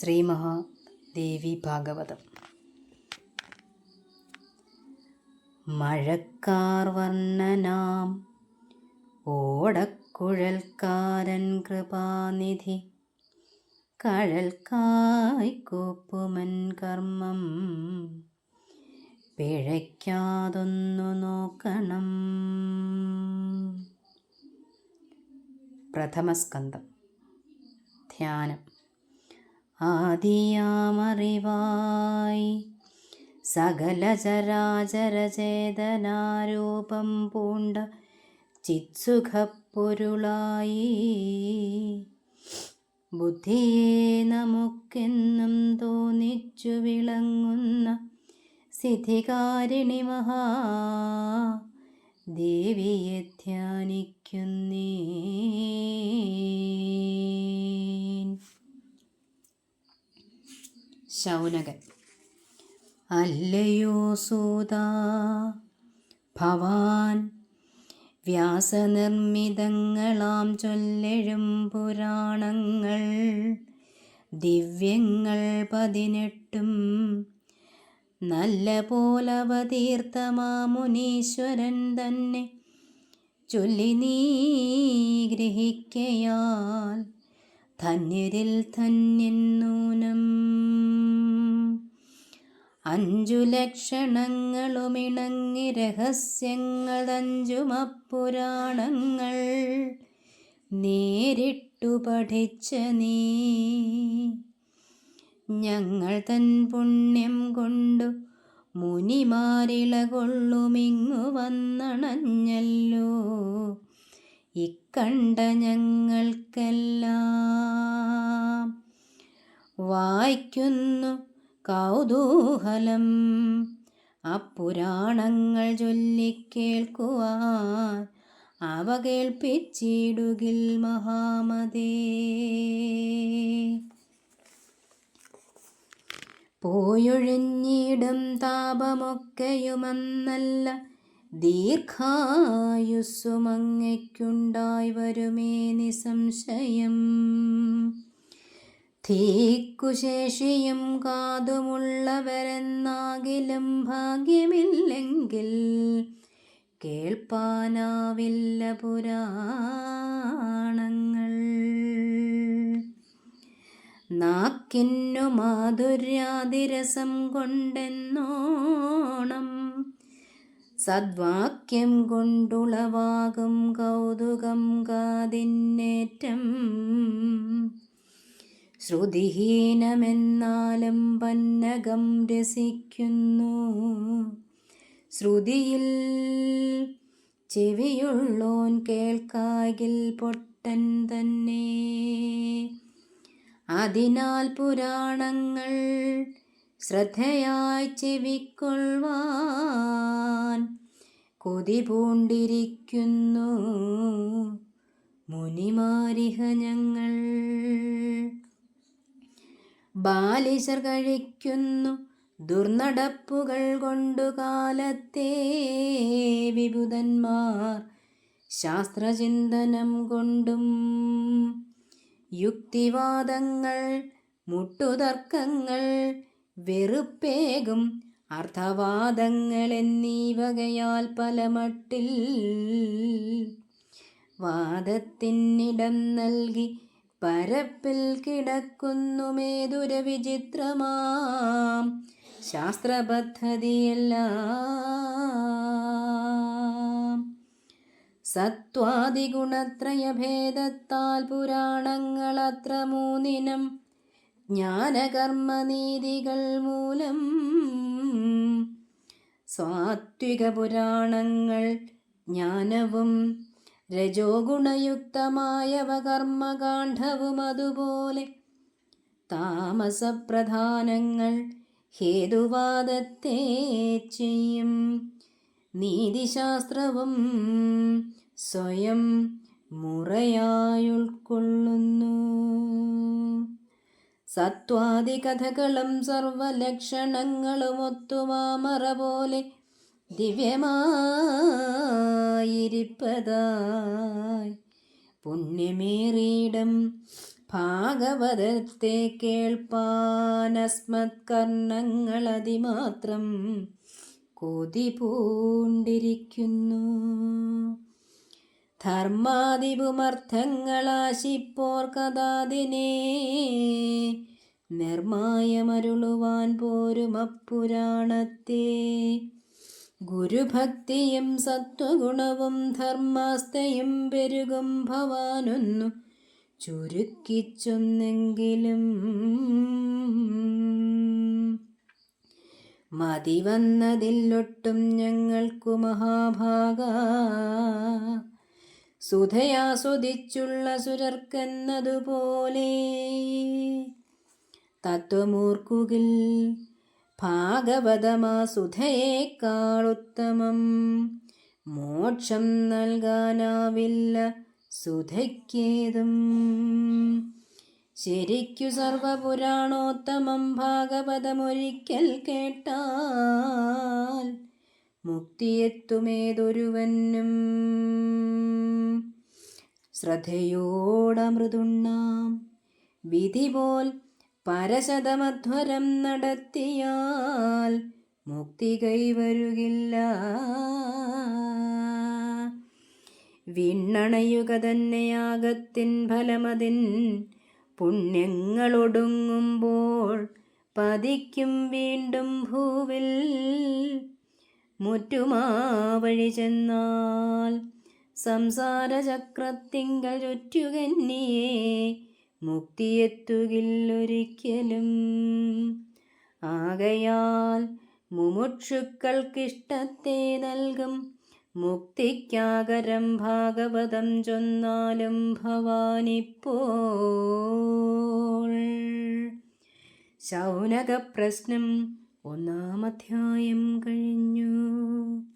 ശ്രീമഹാദേവി ഭാഗവതം. മഴക്കാർ വർണനാം ഓടക്കുഴൽക്കാരൻ കൃപാനിധി കഴൽക്കായ്ക്കൂപ്പുമൻ കർമ്മം പിഴയ്ക്കാതൊന്നു നോക്കണം. പ്രഥമസ്കന്ധം. ധ്യാനം. ആദിയാമറിവായി. സകല ചരാചരചേതനാരൂപം പൂണ്ട ചിത്സുഖപ്പൊരുളായി. ബുദ്ധിയെ നമുക്കെന്നും തോന്നിച്ചു വിളങ്ങുന്ന സിദ്ധികാരിണി മഹാ. ദേവിയെ ധ്യാനിക്കുന്നേ. ശൗനകൻ. അല്ലയോ സൂതാ ഭവാൻ വ്യാസനിർമ്മിതങ്ങളാം ചൊല്ലെഴും പുരാണങ്ങൾ ദിവ്യങ്ങൾ പതിനെട്ടും നല്ല പോലവതീർത്ഥമാമുനീശ്വരൻ തന്നെ ചൊല്ലി നീ ഗ്രഹിക്കയാൽ ധന്യരിൽ ധന്യൻ നൂനം. അഞ്ചു ലക്ഷണങ്ങളുമിണങ്ങി രഹസ്യങ്ങളഞ്ചുമപ്പുരാണങ്ങൾ നേരിട്ടു പഠിച്ച നീ. ഞങ്ങൾ തൻ പുണ്യം കൊണ്ടു മുനിമാരിള കൊള്ളുമിങ്ങു വന്നണഞ്ഞല്ലോ. ഇക്കണ്ട ഞങ്ങൾക്കെല്ലാം വായിക്കുന്നു കൗതൂഹലം. അപ്പുരാണങ്ങൾ ചൊല്ലിക്കേൾക്കുവാൻ അവ കേൾപ്പിച്ചിടുകിൽ മഹാമതേ. പോയൊഴിഞ്ഞിടും താപമൊക്കെയുമെന്നല്ല ദീർഘായുസ്സുമങ്ങയ്ക്കുണ്ടായി വരുമേ നിസംശയം. തീക്കുശേഷിയും കാതുമുള്ളവരെന്നാകിലും ഭാഗ്യമില്ലെങ്കിൽ കേൾപ്പാനാവില്ല പുരാണങ്ങൾ. നാക്കിന്നു മാധുര്യാതിരസം കൊണ്ടെന്നോണം സദ്വാക്യം കൊണ്ടുളവാകും കൗതുകം കാതിന്നേറ്റം. ശ്രുതിഹീനമെന്നാലും പന്നകം രസിക്കുന്നു. ശ്രുതിയിൽ ചെവിയുള്ളോൻ കേൾക്കാകിൽ പൊട്ടൻ തന്നെ. അതിനാൽ പുരാണങ്ങൾ ശ്രദ്ധയായി ചെവിക്കൊള്ളുവാൻ കൊതി പൂണ്ടിരിക്കുന്നു മുനിമാരിഹ ഞങ്ങൾ ബാലിശർ കഴിക്കുന്നു ദുർനടപ്പുകൾ കൊണ്ടു കാലത്തെ വിബുധന്മാർ ശാസ്ത്രചിന്തനം കൊണ്ടും യുക്തിവാദങ്ങൾ മുട്ടുതർക്കങ്ങൾ വെറുപ്പേകും അർത്ഥവാദങ്ങൾ എന്നീ വകയാൽ പലമട്ടിൽ വാദത്തിനിടം നൽകി പരപ്പിൽ കിടക്കുന്നുമേതുര വിചിത്രമാം ശാസ്ത്രപദ്ധതിയെല്ലാം. സത്വാദിഗുണത്രയഭേദത്താൽ പുരാണങ്ങളത്ര മൂന്നിനം ജ്ഞാനകർമ്മനീതികൾ മൂലം സാത്വിക പുരാണങ്ങൾ ജ്ഞാനവും രജോ ഗുണയുക്തമായവ കർമ്മകാണ്ഡവും അതുപോലെ. താമസപ്രധാനങ്ങൾ ഹേതുവാദത്തെ ചെയ്യും. നീതിശാസ്ത്രവും സ്വയം മുറയായുൾക്കൊള്ളുന്നു. സത്വാദി കഥകളും സർവലക്ഷണങ്ങളും ഒത്തുമാമറ പോലെ ദിവ്യമായിരിപ്പതായി പുണ്യമേറിയിടം ഭാഗവതത്തെ കേൾപ്പാനസ്മത്കർണങ്ങൾ അതിമാത്രം കൊതി പൂണ്ടിരിക്കുന്നു ധർമാതിപുമർത്ഥങ്ങളാശിപ്പോർ കഥാതിനെ നിർമായമരുളുവാൻ പോരും അപ്പുരാണത്തെ ഗുരുഭക്തിയും സത്വഗുണവും ധർമാസ്ഥയും പെരുകും ഭവാനൊന്നു ചുരുക്കിച്ചൊന്നെങ്കിലും. മതി വന്നതിലൊട്ടും ഞങ്ങൾക്കു മഹാഭാഗ. സുധയാസ്വദിച്ചുള്ള സുരർക്കെന്നതുപോലെ തത്വമൂർക്കുകിൽ ഭാഗവതമാ സുധയേക്കാളുത്തമം മോക്ഷം നൽകാനാവില്ല സുധയ്ക്കേതും. ശരിക്കു സർവപുരാണോത്തമം ഭാഗവതമൊരിക്കൽ കേട്ടാൽ മുക്തിയെത്തുമേതൊരുവനും. ശ്രദ്ധയോടമൃതുണ്ണാം. വിധി പോൽ പരശതമധ്വരം നടത്തിയാൽ മുക്തി കൈവരുകില്ല. വിണ്ണണയുക തന്നെയാകത്തിൻ ഫലമതിൻ പുണ്യങ്ങളൊടുങ്ങുമ്പോൾ പതിക്കും വീണ്ടും ഭൂവിൽ മുറ്റുമാ വഴി ചെന്നാൽ സംസാരചക്രത്തിങ്കൽ ചുറ്റുകന്നിയെ മുക്തിയെത്തുകില്ലൊരിക്കലും. ആകയാൽ മുമുക്ഷുക്കൾക്കിഷ്ടത്തെ നൽകും. മുക്തിക്കാകരം ഭാഗവതം ചൊന്നാലും ഭവാനിപ്പോൾ. ശൗനക പ്രശ്നം ഒന്നാമധ്യായം കഴിഞ്ഞു.